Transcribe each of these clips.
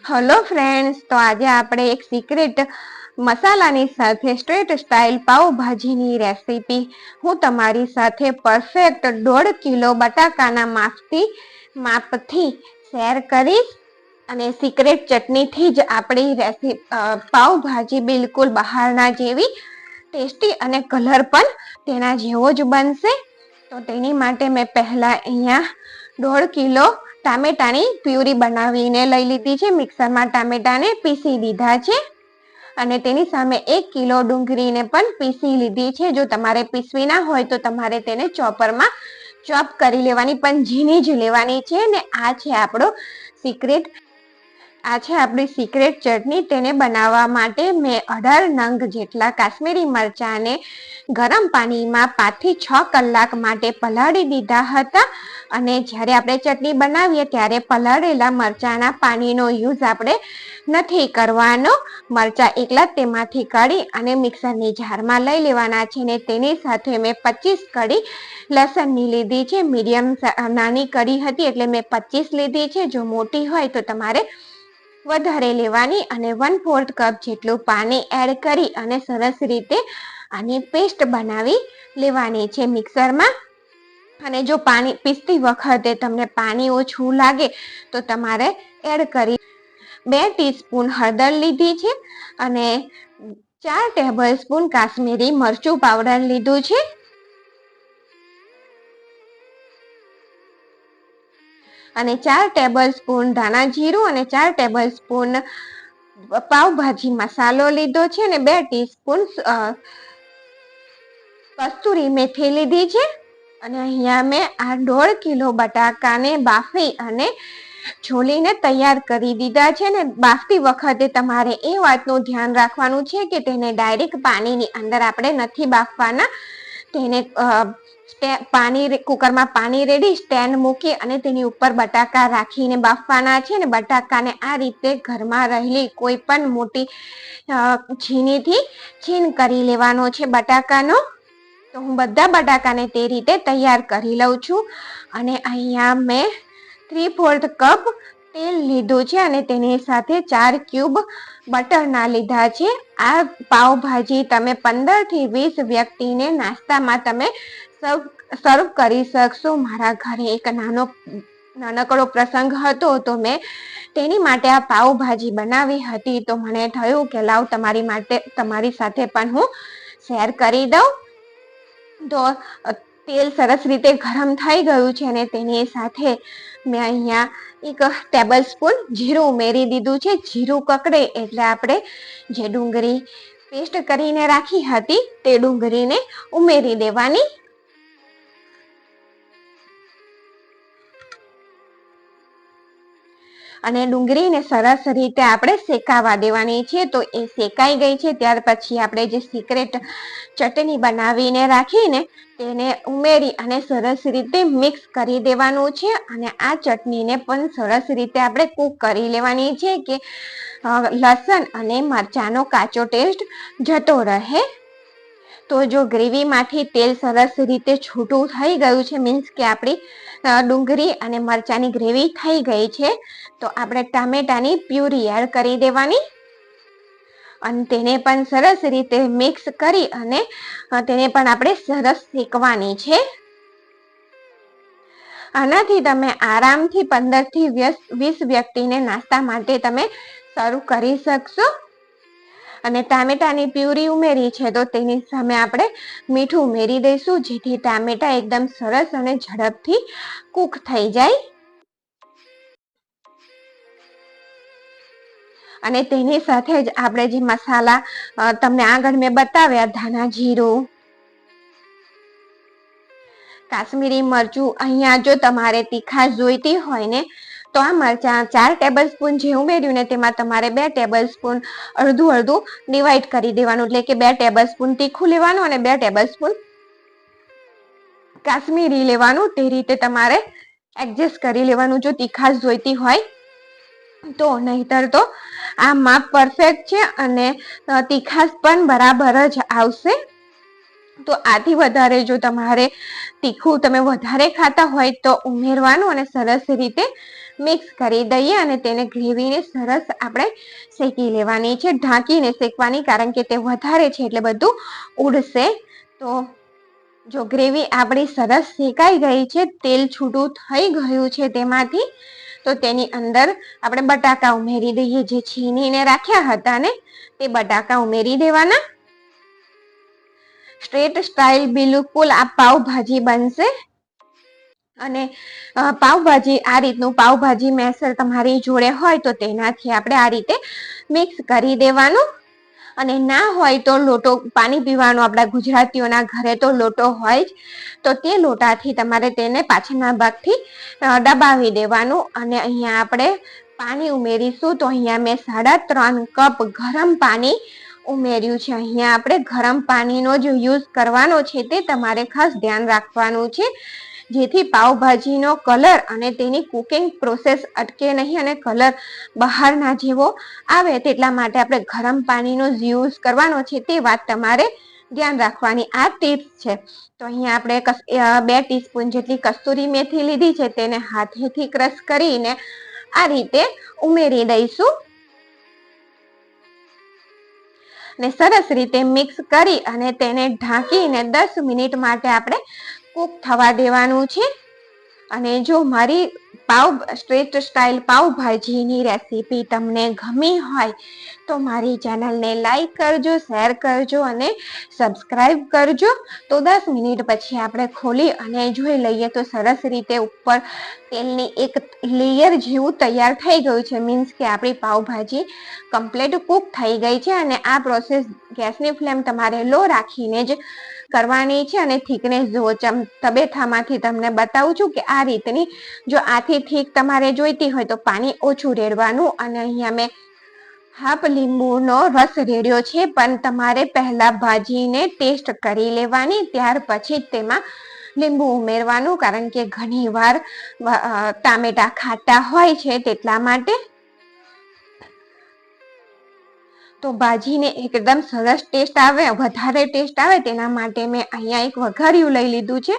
Hello friends તો આજે આપણે એક સિક્રેટ મસાલાની સાથે સ્ટ્રેટ સ્ટાઇલ પાઉભાજીની રેસીપી હું તમારી સાથે પરફેક્ટ દોઢ કિલો બટાકાના માપથી માપથી શેર કરીશ. અને સિક્રેટ ચટણીથી જ આપણી રેસીપી પાઉભાજી બિલકુલ બહારના જેવી ટેસ્ટી અને કલર પણ તેના જેવો જ બનશે. તો તેની માટે મેં પહેલાં અહીંયા દોઢ કિલો ટામેટાની પ્યુરી બનાવીને લઈ લીધી છે. મિક્સરમાં ટામેટાને પીસી દીધા છે અને તેની સામે એક કિલો ડુંગળીને પણ પીસી લીધી છે. જો તમારે પીસવી ના હોય તો તમારે તેને ચોપરમાં ચોપ કરી લેવાની, પણ ઝીણી જ લેવાની છે. ને આ છે આપણો સિક્રેટ આ છે આપણી સિક્રેટ ચટણી. તેને બનાવવા માટે મેં અઢાર નંગ જેટલા કાશ્મીરી મરચાંને ગરમ પાણીમાં પાંચથી છ કલાક માટે પલાળી દીધા હતા. અને જ્યારે આપણે ચટણી બનાવીએ ત્યારે પલાળેલા મરચાંના પાણીનો યુઝ આપણે નથી કરવાનો. મરચાં એકલા તેમાંથી કાઢી અને મિક્સરની જારમાં લઈ લેવાના છે ને તેની સાથે મેં પચીસ કડી લસણની લીધી છે. મીડિયમ નાની કડી હતી એટલે મેં પચીસ લીધી છે. જો મોટી હોય તો તમારે વધારે લેવાની અને વન ફોર્થ કપ જેટલું પાણી એડ કરી અને સરસ રીતે આની પેસ્ટ બનાવી લેવાની છે મિક્સરમાં અને જો પાણી પીસતી વખતે તમને પાણી ઓછું લાગે તો તમારે એડ કરી બે ટીસ્પૂન હળદર લીધી છે અને ચાર ટેબલ સ્પૂન કાશ્મીરી મરચું પાવડર લીધું છે. અને ચાર ટેબલ સ્પૂન ધાણા જીરું અને ચાર ટેબલ સ્પૂન પાવભાજી મસાલો લીધો છે અને બે ટીસ્પૂન કસ્તુરી મેથી લીધી છે. અને અહીંયા મેં આ દોઢ કિલો બટાકાને બાફી અને છોલીને તૈયાર કરી દીધા છે ને બાફતી વખતે તમારે એ વાતનું ધ્યાન રાખવાનું છે કે તેને ડાયરેક્ટ પાણીની અંદર આપણે નથી બાફવાના. તેને પાણી કુકરમાં પાણી રેડી, સ્ટેન્ડ મૂકી અને તેની ઉપર બટાકા રાખીને બાફવાના છે ને બટાકાને આ રીતે ઘરમાં રહેલી કોઈ પણ મોટી છીનીથી છીન કરી લેવાનો છે બટાકાનો. તો હું બધા બટાકાને તે રીતે તૈયાર કરી લઉં છું. અને અહીંયા મેં થ્રી ફોર્થ કપ તેલ લીધું છે અને તેની સાથે ચાર ક્યુબ બટરના લીધા છે. આ પાવભાજી તમે પંદરથી વીસ વ્યક્તિને નાસ્તામાં તમે સર્વ સર્વ કરી શકશો. મારા ઘરે એક નાનો, નાનકડો પ્રસંગ હતો તો મેં તેની માટે આ પાવભાજી બનાવી હતી. તો મને થયું કે લાવ તમારી માટે, તમારી સાથે પણ હું શેર કરી દઉં. તો તેલ સરસ રીતે ગરમ થઈ ગયું છે અને તેની સાથે મેં અહીંયા એક ટેબલ સ્પૂન જીરું ઉમેરી દીધું છે. જીરું કકડે એટલે આપણે જે ડુંગળી પેસ્ટ કરીને રાખી હતી તે ડુંગળીને ઉમેરી દેવાની અને ડુંગળીને સરસ રીતે આપણે શેકાવા દેવાની છે, તો એ શેકાઈ ગઈ છે. ત્યાર પછી આપણે જે સિક્રેટ ચટણી બનાવીને રાખીને તેને ઉમેરી અને સરસ રીતે મિક્સ કરી દેવાનું છે અને આ ચટણીને પણ સરસ રીતે આપણે કૂક કરી લેવાની છે કે લસણ અને મરચાંનો કાચો ટેસ્ટ જતો રહે. તો જો ગ્રેવીમાંથી તેલ સરસ રીતે છૂટું થઈ ગયું છે મીન્સ કે આપણી ડુંગળી અને મરચાંની ગ્રેવી થઈ ગઈ છે, તો આપણે ટામેટાની પ્યુરી એડ કરી દેવાની. અને તેને પણ સરસ રીતે મિક્સ કરી અને તેને પણ આપણે સરસ શેકવાની છે. આનાથી તમે આરામથી પંદરથી વીસ વ્યક્તિને નાસ્તા માટે તમે શરૂ કરી શકશો. અને ટામેટાની પ્યુરી ઉમેરી છે, તો તેની સામે આપણે મીઠું ઉમેરી દઈશું, જેથી ટામેટા એકદમ સરસ અને ઝડપથી કૂક થઈ જાય. અને તેની સાથે જ આપણે જે મસાલા તમને આગળ મેં બતાવ્યા, ધાણા જીરું, કાશ્મીરી મરચું, અહીંયા જો તમારે તીખા જોઈતી હોય ને તો આ મરચાં ચાર ટેબલ સ્પૂન જે ઉમેર્યું ને તેમાં તમારે બે ટેબલ સ્પૂન અડધું અડધું ડિવાઈડ કરી દેવાનું. એટલે કે બે ટેબલ સ્પૂન તીખું લેવાનું અને બે ટેબલ સ્પૂન કાશ્મીરી લેવાનું. તે રીતે તમારે એડજસ્ટ કરી લેવાનું જો તીખાશ જોઈતી હોય. તો નહીતર તો આ માપ પરફેક્ટ છે અને તીખાશ પણ બરાબર જ આવશે. તો આથી વધારે જો તમારે તીખું તમે વધારે ખાતા હોય તો ઉમેરવાનું અને સરસ રીતે મિક્સ કરી દઈએ અને તેને ગ્રેવીને સરસ આપણે શેકી લેવાની છે, ઢાંકીને શેકવાની, કારણ કે તે વધારે છે એટલે બધું ઉડશે. તો જો ગ્રેવી આપણી સરસ શેકાઈ ગઈ છે, તેલ છૂટું થઈ ગયું છે તેમાંથી, તો તેની અંદર આપણે બટાકા ઉમેરી દઈએ, જે છીનીને રાખ્યા હતા ને, તે બટાકા ઉમેરી દેવાના. સ્ટ્રેટ સ્ટાઇલ બિલકુલ આ પાવભાજી બનશે. અને પાવભાજી આ રીતનું પાઉભાજી મેસર તમારી જોડે હોય તો તેનાથી આપણે આ રીતે મિક્સ કરી દેવાનું. અને ના હોય તો લોટો, પાણી પીવાનો આપણા ગુજરાતીઓના ઘરે તો લોટો હોય જ. તો તે લોટાથી તમારે તેને પાછળના ભાગથી દબાવી દેવાનું. અને અહીંયા આપણે પાણી ઉમેરીશું તો અહીંયા મેં સાડા ત્રણ કપ ગરમ પાણી ઉમેર્યું છે. અહીંયા આપણે ગરમ પાણીનો જ યુઝ કરવાનો છે તે તમારે ખાસ ધ્યાન રાખવાનું છે. જેથી પાવભાજીનો કલર અને તેની કુકિંગ પ્રોસેસ અટકે નહીં અને કલર બહારના જેવો આવે તેટલા માટે આપણે ગરમ પાણીનો યુઝ કરવાનો છે તે વાત તમારે ધ્યાન રાખવાની આ ટીપ્સ છે. તો અહીંયા આપણે બે ટીસ્પૂન જેટલી કસ્તુરી મેથી લીધી છે તેને હાથેથી ક્રશ કરીને આ રીતે ઉમેરી દઈશું. ને સરસ રીતે મિક્સ કરી અને તેને ઢાંકીને દસ મિનિટ માટે આપણે કૂક થવા દેવાનું છે. અને જો મારી પાવ સ્ટ્રેટ સ્ટાઇલ પાવભાજીની રેસીપી તમને ગમી હોય તો મારી ચેનલને લાઈક કરજો શેર કરજો અને સબસ્ક્રાઈબ કરજો. તો દસ મિનિટ પછી આપણે ખોલી અને જોઈ લઈએ તો સરસ રીતે ઉપર તેલની એક લેયર જેવું તૈયાર થઈ ગયું છે. મીન્સ કે આપણી પાવભાજી કમ્પ્લીટ કૂક થઈ ગઈ છે અને આ પ્રોસેસ ગેસની ફ્લેમ તમારે લો રાખીને જ કરવાની છે અને થીકનેસ જુઓ ચમ તબેથામાંથી તમને બતાવું છું કે આ રીતની જો આથી થીક તમારે જોઈતી હોય તો પાણી ઓછું રેડવાનું અને અહીંયા મેં હાફ લીંબુનો રસ રેડ્યો છે, પણ તમારે પહેલા ભાજીને ટેસ્ટ કરી લેવાની, ત્યાર પછી તેમાં લીંબુ ઉમેરવાનું, કારણ કે ઘણી વાર ટામેટા ખાટા હોય છે તેટલા માટે. તો ભાજીને એકદમ સરસ ટેસ્ટ આવે, વધારે ટેસ્ટ આવે, તેના માટે મેં અહીંયા એક વઘાર્યું લઈ લીધું છે.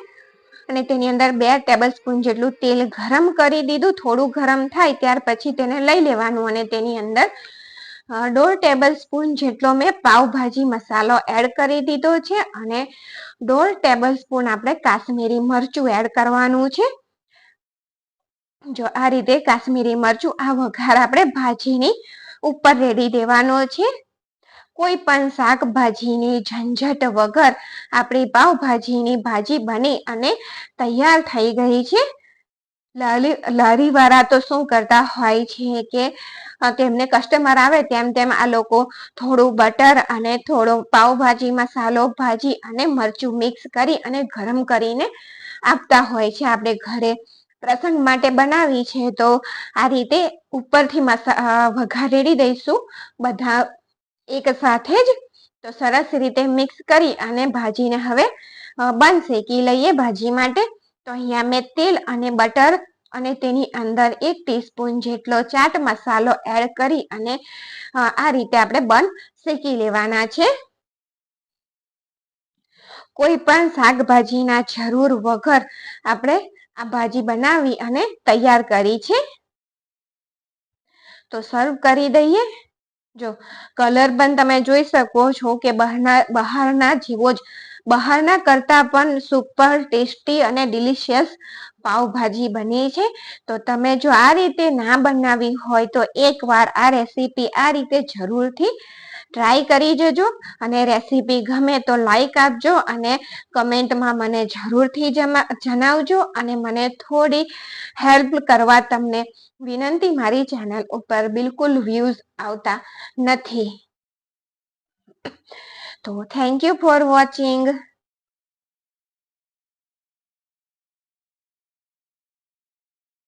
અને તેની અંદર બે ટેબલ સ્પૂન જેટલું તેલ ગરમ કરી દીધું. થોડું ગરમ થાય ત્યાર પછી તેને લઈ લેવાનું અને તેની અંદર દોઢ ટેબલ સ્પૂન જેટલો મેં પાવભાજી મસાલો એડ કરી દીધો છે અને દોઢ ટેબલ સ્પૂન આપણે કાશ્મીરી મરચું એડ કરવાનું છે. જો આ રીતે કાશ્મીરી મરચું આ વઘાર આપણે ભાજીની ઉપર રેડી દેવાનો છે. કોઈ પણ શાકભાજીની ઝંઝટ વગર આપણી પાવભાજીની ભાજી બની અને તૈયાર થઈ ગઈ છે. લારી લારીવાળા તો શું કરતા હોય છે કે તેમને કસ્ટમર આવે તેમ તેમ આ લોકો થોડું બટર અને થોડો પાવભાજી મસાલો ભાજી અને મરચું મિક્સ કરી અને ગરમ કરીને આપતા હોય છે આપણે ઘરે. પ્રસંગ માટે બનાવી છે તો આ રીતે ઉપરથી મસા વઘારેડી દઈશું. બધા એક સાથે જ તો સરસ રીતે મિક્સ કરી અને ભાજીને હવે બંધ શેકી લઈએ ભાજી માટે? તો અહીંયા મેં તેલ અને બટર અને તેની અંદર એક ટીસ્પૂન જેટલો ચાટ મસાલો એડ કરી અને આ રીતે આપણે બંધ શેકી લેવાના છે. કોઈ પણ શાકભાજીના જરૂર વગર આપણે આ ભાજી બનાવી અને તૈયાર કરી છે. તો સર્વ કરી દઈએ. જો, કલર પણ તમે જોઈ શકો છો કે બહારના બહારના જેવો જ, બહારના કરતા પણ સુપર ટેસ્ટી અને ડિલિશિયસ પાઉભાજી બની છે. તો તમે જો આ રીતે ના બનાવી હોય તો એકવાર આ રેસીપી આ રીતે જરૂરથી ટ્રાય કરી જજો અને રેસીપી ગમે તો લાઈક આપજો અને કમેન્ટમાં મને જરૂરથી જણાવજો અને મને થોડી હેલ્પ કરવા તમને વિનંતી, મારી ચેનલ ઉપર બિલકુલ વ્યૂઝ આવતા નથી. તો થેન્ક યુ ફોર વોચિંગ